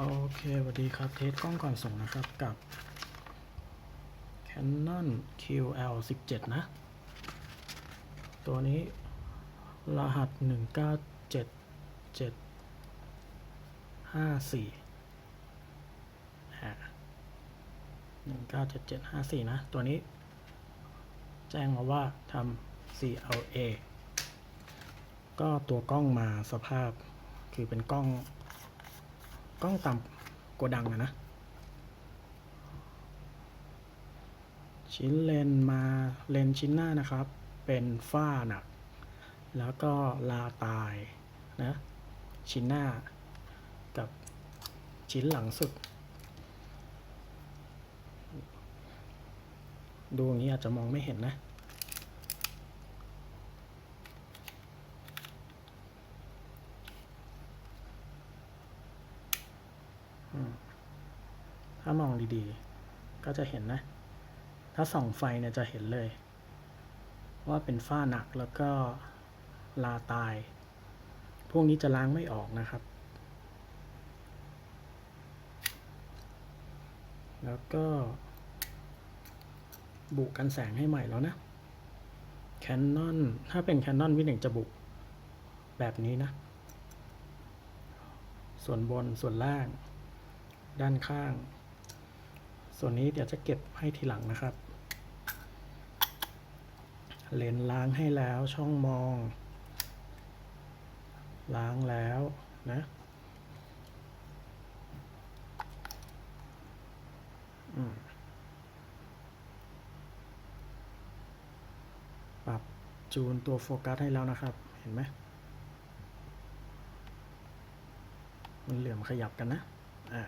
โอเคสวัสดีครับ เทสกล้องก่อนส่งนะครับกับ Canon QL 17 นะ ตัวนี้ รหัส 197754อ่า197754 นะ ตัวนี้ แจ้งมาว่าทำ CLA ก็ตัวกล้องมาสภาพคือเป็นกล้อง กล้องต่ำโกดังอะนะ ชิ้นเลนมาเลนชิ้นหน้านะครับ เป็นฝ้าหนัก แล้วก็ลาตายนะชิ้นหน้ากับชิ้นหลังสุด ดูอย่างนี้อาจจะมองไม่เห็นนะ ถ้ามองดีๆ ก็จะเห็นนะ ถ้าส่องไฟเนี่ยจะเห็นเลย ว่าเป็นฝ้าหนักแล้วก็ลาตาย พวกนี้จะล้างไม่ออกนะครับ แล้วก็ บุกันแสงให้ใหม่แล้วนะ Canon ถ้าเป็น Canon วิหนึ่งจะบุแบบนี้นะ ส่วนบนส่วนล่าง ด้านข้าง ส่วนนี้เดี๋ยวจะเก็บให้ทีหลังนะครับ เลนส์ล้างให้แล้วช่องมอง ล้างแล้วนะปรับจูนตัวโฟกัสให้แล้วนะครับ เห็นไหมมันเหลื่อมขยับกันนะ อ่า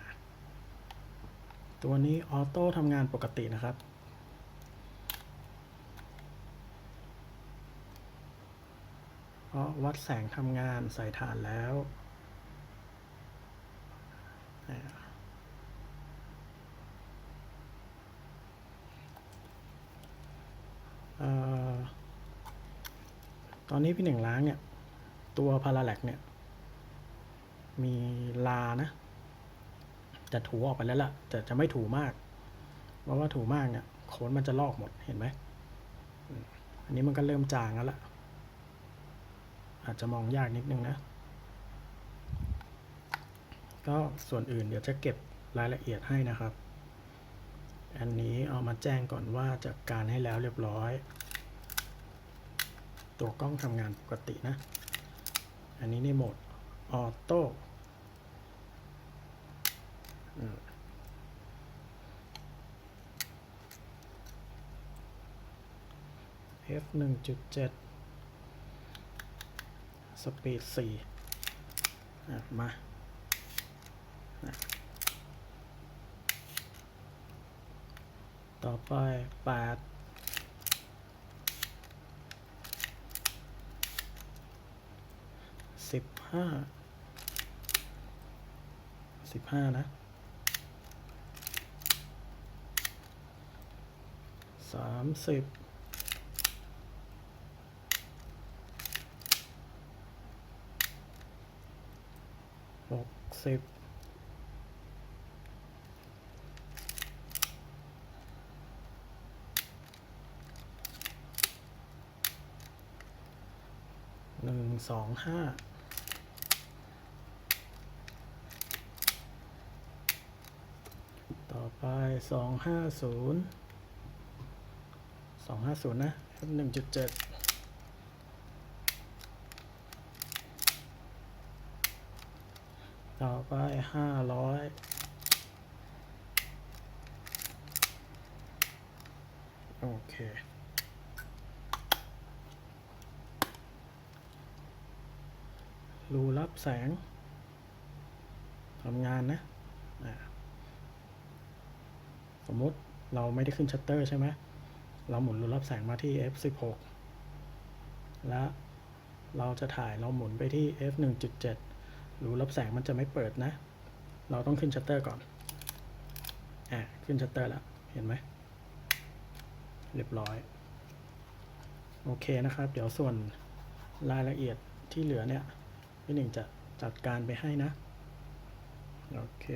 ตัวนี้ออโต้ทำงานปกตินะครับ เพราะวัดแสงทำงานใส่ฐานแล้วออตอนนี้พี่หนึ่งล้างเนี่ย ตัวพาราแลกเนี่ย มีลานะ จะถูออกไปแล้วล่ะแต่จะไม่ถูมาก เพราะว่าถูมากเนี่ยโคนมันจะลอกหมดเห็นไหมอืมอันนี้มันก็เริ่มจางแล้วล่ะ อาจจะมองยากนิดนึงนะ ก็ส่วนอื่นเดี๋ยวจะเก็บรายละเอียดให้นะครับ อันนี้เอามาแจ้งก่อนว่าจัดการให้แล้วเรียบร้อย ตัวกล้องทำงานปกตินะ อันนี้ในโหมดออโต้ f หนึ่งจุดเจ็ดสปีดสี่มาต่อไปแปดสิบห้าสิบห้านะสามสิบ หก สิบหนึ่งสองห้าต่อไปสองห้าศูนย์สองห้าศูนย์นะหนึ่งจุดเจ็ด ต่อไปห้าร้อยโอเค รูรับแสง ทำงานนะ สมมติเราไม่ได้ขึ้นชัตเตอร์ใช่ไหม เราหมุนรูรับแสงมาที่ f16 และเราจะถ่ายเราหมุนไปที่ f1.7 รูรับแสงมันจะไม่เปิดนะ เราต้องขึ้นชัตเตอร์ก่อน อะ ขึ้นชัตเตอร์แล้ว เห็นไหม เรียบร้อย โอเคนะครับ เดี๋ยวส่วนรายละเอียดที่เหลือเนี่ย พี่หนึ่งจะจัดการไปให้นะ โอเค